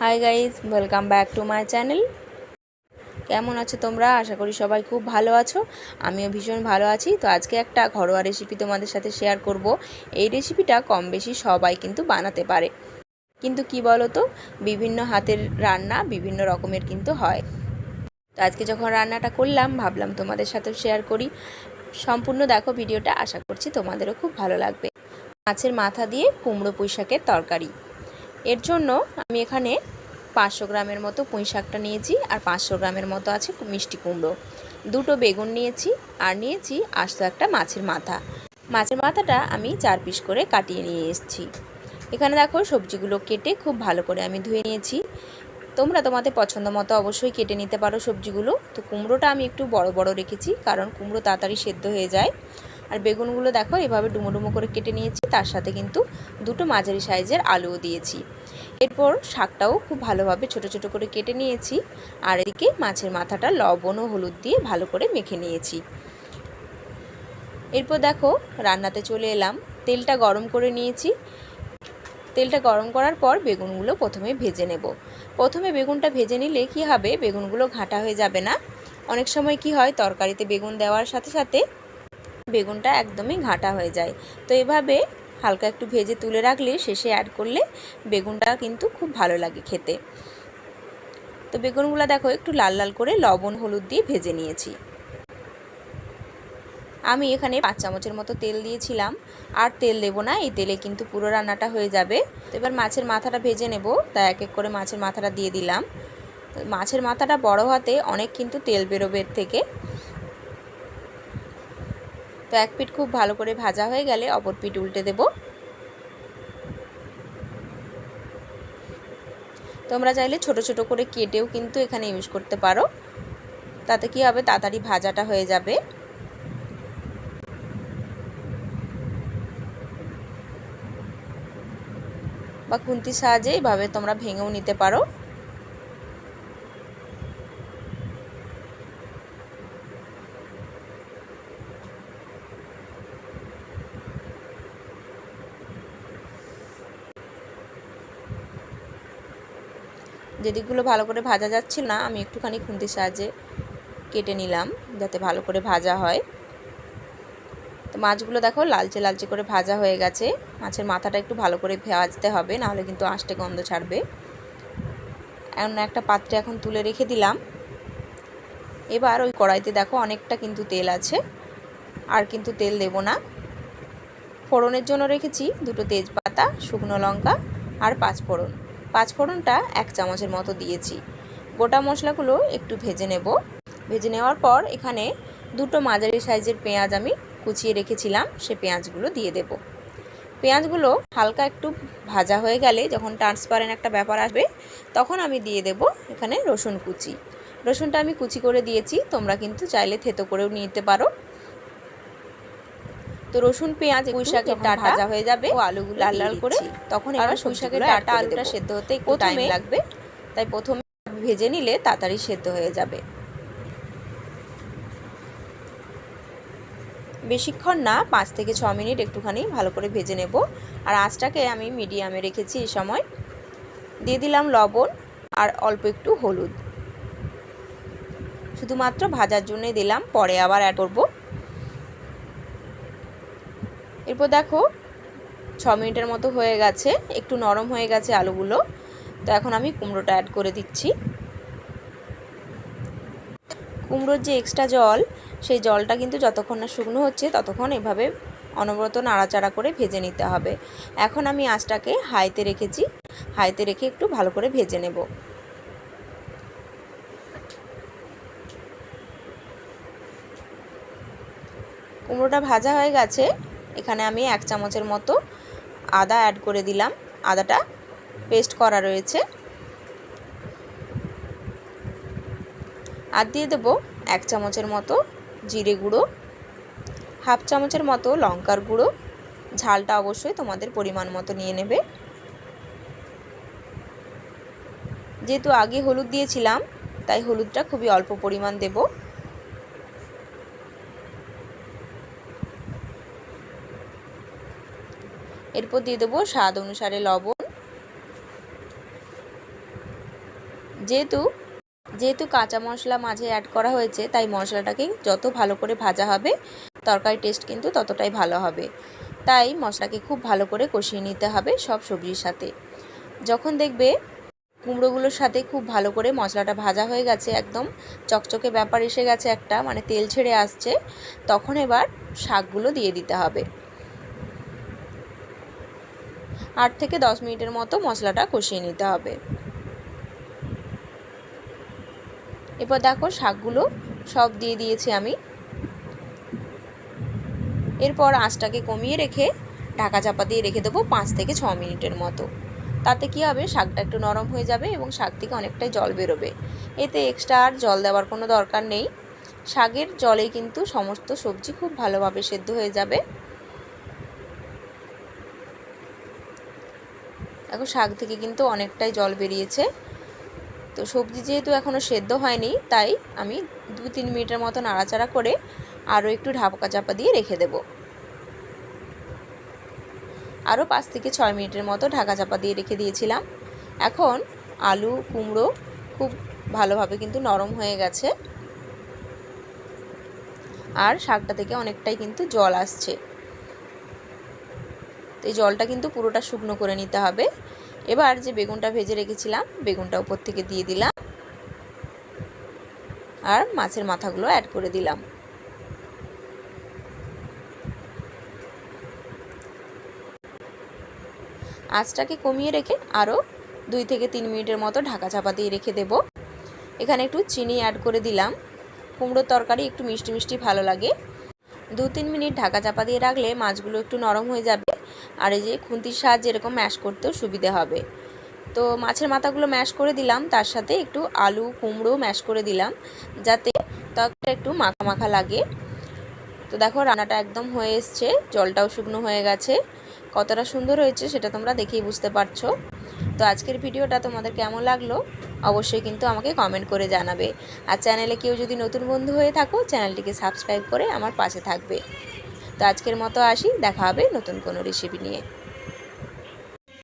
Hi guys welcome back to my channel কেমন আছো তোমরা? আশা করি সবাই খুব ভালো আছো। আমিও ভীষণ ভালো আছি। তো আজকে একটা ঘরোয়া রেসিপি তোমাদের সাথে শেয়ার করব। এই রেসিপিটা কম বেশি সবাই কিন্তু বানাতে পারে। কিন্তু কি বলো তো বিভিন্ন হাতের রান্না বিভিন্ন রকমের কিন্তু হয়। তো আজকে যখন রান্নাটা করলাম, ভাবলাম তোমাদের সাথেও শেয়ার করি। সম্পূর্ণ দেখো ভিডিওটা আশা করছি তোমাদেরও খুব ভালো লাগবে। মাছের মাথা দিয়ে কুমড়ো পুঁই শাকের তরকারি। এর জন্য আমি এখানে পাঁচশো গ্রামের মতো পুঁই শাকটা নিয়েছি আর পাঁচশো গ্রামের মতো আছে মিষ্টি কুমড়ো। দুটো বেগুন নিয়েছি আর নিয়েছি আস্ত একটা মাছের মাথা। মাছের মাথাটা আমি চার পিস করে কাটিয়ে নিয়ে এসেছি। এখানে দেখো সবজিগুলো কেটে খুব ভালো করে আমি ধুয়ে নিয়েছি। তোমরা তোমাদের পছন্দ মতো অবশ্যই কেটে নিতে পারো সবজিগুলো। তো কুমড়োটা আমি একটু বড় বড় রেখেছি কারণ কুমড়ো তাড়াতাড়ি সেদ্ধ হয়ে যায়। আর বেগুনগুলো দেখো, এভাবে ডুমো ডুমো করে কেটে নিয়েছি, তার সাথে কিন্তু দুটো মাঝারি সাইজের আলুও দিয়েছি। এরপর শাকটাও খুব ভালোভাবে ছোট ছোট করে কেটে নিয়েছি, আর এদিকে মাছের মাথাটা লবণ ও হলুদ দিয়ে ভালো করে মেখে নিয়েছি। এরপর দেখো, রান্নাতে চলে এলাম, তেলটা গরম করে নিয়েছি। তেলটা গরম করার পর বেগুনগুলো প্রথমে ভেজে নেব। প্রথমে বেগুনটা ভেজে নিলে কী হবে, বেগুনগুলো ঘাঁটা হয়ে যাবে না। অনেক সময় কি হয়, তরকারিতে বেগুন দেওয়ার সাথে সাথে বেগুনটা একদমই ঘাঁটা হয়ে যায়। তো এভাবে হালকা একটু ভেজে তুলে রাখলে শেষে অ্যাড করলে বেগুনটা কিন্তু খুব ভালো লাগে খেতে। তো বেগুনগুলো দেখো একটু লাল লাল করে লবণ, হলুদ দিয়ে ভেজে নিয়েছি। আমি এখানে পাঁচ চামচের মতো তেল দিয়েছিলাম। আর তেল দেবো না, এই তেলে কিন্তু পুরো রান্নাটা হয়ে যাবে। তো এবার মাছের মাথাটা ভেজে নেব তা এক এক করে মাছের মাথাটা দিয়ে দিলাম। মাছের মাথাটা বড় হাতে অনেক কিন্তু তেল বেরোবে থেকে। তো এক পিঠ খুব ভালো করে ভাজা হয়ে গেলে অপর পিঠ উল্টে দেব। তোমরা চাইলে ছোট ছোট করে কেটেও কিন্তু এখানে ইউজ করতে পারো। তাতে কি হবে? তাড়াতাড়ি ভাজাটা হয়ে যাবে। বা খুন্তির সাহায্যে এইভাবে তোমরা ভেঙেও নিতে পারো। যেদিকগুলো ভালো করে ভাজা যাচ্ছিল না, আমি একটুখানি খুন্তির সাহায্যে কেটে নিলাম, যাতে ভালো করে ভাজা হয়। তো মাছগুলো দেখো লালচে লালচে করে ভাজা হয়ে গেছে। মাছের মাথাটা একটু ভালো করে ভাজতে হবে, নাহলে কিন্তু আঁশটে গন্ধ ছাড়বে। এমন একটা পাত্রে এখন তুলে রেখে দিলাম। এবার ওই কড়াইতে দেখো অনেকটা কিন্তু তেল আছে, আর কিন্তু তেল দেব না। ফোড়নের জন্য রেখেছি দুটো তেজপাতা, শুকনো লঙ্কা আর পাঁচ ফোড়ন পাঁচফোড়নটা এক চামচের মতো দিয়েছি। গোটা মশলাগুলো একটু ভেজে নেব। ভেজে নেওয়ার পর এখানে দুটো মাঝারি সাইজের পেঁয়াজ আমি কুচিয়ে রেখেছিলাম, সে পেঁয়াজগুলো দিয়ে দেব। পেঁয়াজগুলো হালকা একটু ভাজা হয়ে গেলে যখন ট্রান্সপারেন্ট একটা ব্যাপার আসবে, তখন আমি দিয়ে দেব এখানে রসুন কুচি। রসুনটা আমি কুচি করে দিয়েছি, তোমরা কিন্তু চাইলে থেতো করেও নিতে পারো। তো রসুন পেঁয়াজ পুঁই শাকের ডাটা ভাজা হয়ে যাবে। ও আলুগুলো লাল লাল করে তখন এবার পুঁই শাকের ডাটা আলুটা সেদ্ধ হতে একটু টাইম লাগবে। তাই প্রথমে ভেজে নিলে তাড়াতাড়ি সেদ্ধ হয়ে যাবে। বেশিক্ষণ না পাঁচ থেকে ছ মিনিট একটুখানি ভালো করে ভেজে নেব। আর আঁচটাকে আমি মিডিয়ামে রেখেছি এই সময়। দিয়ে দিলাম লবণ আর অল্প একটু হলুদ। শুধুমাত্র ভাজার জন্যই দিলাম পরে আবার অ্যাড করব। এরপর দেখো, ছ মিনিটের মতো হয়ে গেছে, একটু নরম হয়ে গেছে আলুগুলো। তো এখন আমি কুমড়োটা অ্যাড করে দিচ্ছি। কুমড়োর যে এক্সট্রা জল, সেই জলটা কিন্তু যতক্ষণ না শুকনো হচ্ছে, ততক্ষণ এভাবে অনবরত নাড়াচাড়া করে ভেজে নিতে হবে। এখন আমি আঁচটাকে হাইতে রেখেছি, হাইতে রেখে একটু ভালো করে ভেজে নেব। কুমড়োটা ভাজা হয়ে গেছে এখানে আমি এক চামচের মতো আদা অ্যাড করে দিলাম। আদাটা পেস্ট করা রয়েছে। আর দিয়ে দেবো এক চামচের মতো জিরে গুঁড়ো, হাফ চামচের মতো লঙ্কার গুঁড়ো। ঝালটা অবশ্যই তোমাদের পরিমাণ মতো নিয়ে নেবে। যেহেতু আগে হলুদ দিয়েছিলাম, তাই হলুদটা খুবই অল্প পরিমাণ দেবো। এরপর দিয়ে দেবো স্বাদ অনুসারে লবণ। যেহেতু যেহেতু কাঁচা মশলা মাঝে অ্যাড করা হয়েছে, তাই মশলাটাকে যত ভালো করে ভাজা হবে, তরকারি টেস্ট কিন্তু ততটাই ভালো হবে। তাই মশলাকে খুব ভালো করে কষিয়ে নিতে হবে সব সবজির সাথে। যখন দেখবে কুমড়োগুলোর সাথে খুব ভালো করে মশলাটা ভাজা হয়ে গেছে, একদম চকচকে ব্যাপার এসে গেছে একটা মানে তেল ছেড়ে আসছে, তখন এবার শাকগুলো দিয়ে দিতে হবে। আট থেকে দশ মিনিটের মতো মশলাটা কষিয়ে নিতে হবে। এরপর দেখো শাকগুলো সব দিয়ে দিয়েছি আমি। এরপর আঁচটাকে কমিয়ে রেখে ঢাকা চাপা দিয়ে রেখে দেবো পাঁচ থেকে ছ মিনিটের মতো। তাতে কি হবে? শাকটা একটু নরম হয়ে যাবে এবং শাক থেকে অনেকটাই জল বেরোবে। এতে এক্সট্রা আর জল দেওয়ার কোনো দরকার নেই। শাকের জলেই কিন্তু সমস্ত সবজি খুব ভালোভাবে সেদ্ধ হয়ে যাবে। এখন শাক থেকে কিন্তু অনেকটাই জল বেরিয়েছে। তো সবজি যেহেতু এখনও সেদ্ধ হয়নি, তাই আমি দু তিন মিনিটের মতো নাড়াচাড়া করে আরও একটু ঢাকা চাপা দিয়ে রেখে দেব। আরও পাঁচ থেকে ছয় মিনিটের মতো ঢাকা চাপা দিয়ে রেখে দিয়েছিলাম। এখন আলু, কুমড়ো খুব ভালোভাবে কিন্তু নরম হয়ে গেছে। আর শাকটা থেকে অনেকটাই কিন্তু জল আসছে। তো এই জলটা কিন্তু পুরোটা শুকনো করে নিতে হবে। এবার যে বেগুনটা ভেজে রেখেছিলাম, বেগুনটা উপর থেকে দিয়ে দিলাম। আর মাছের মাথাগুলো অ্যাড করে দিলাম। আঁচটাকে কমিয়ে রেখে আরও দুই থেকে তিন মিনিটের মতো ঢাকা চাপা দিয়ে রেখে দেব। এখানে একটু চিনি অ্যাড করে দিলাম। কুমড়োর তরকারি একটু মিষ্টি মিষ্টি ভালো লাগে। দু তিন মিনিট ঢাকা চাপা দিয়ে রাখলে মাছগুলো একটু নরম হয়ে যাবে। আর এই যে খুন্তির সাহায্যে এরকম ম্যাশ করতেও সুবিধে হবে। তো মাছের মাথাগুলো ম্যাশ করে দিলাম, তার সাথে একটু আলু কুমড়ো ম্যাশ করে দিলাম, যাতে তরকারিটা একটু মাখা মাখা লাগে। তো দেখো রান্নাটা একদম হয়ে এসছে, জলটাও শুকনো হয়ে গেছে। কতটা সুন্দর হয়েছে সেটা তোমরা দেখেই বুঝতে পারছ। তো আজকের ভিডিওটা তোমাদের কেমন লাগল অবশ্যই কিন্তু আমাকে কমেন্ট করে জানাবে। আর চ্যানেলে কেউ যদি নতুন বন্ধু হয়ে থাকো চ্যানেলটিকে সাবস্ক্রাইব করে আমার পাশে থাকবে। তো আজকের মতো আসি দেখা হবে নতুন কোনো রেসিপি নিয়ে।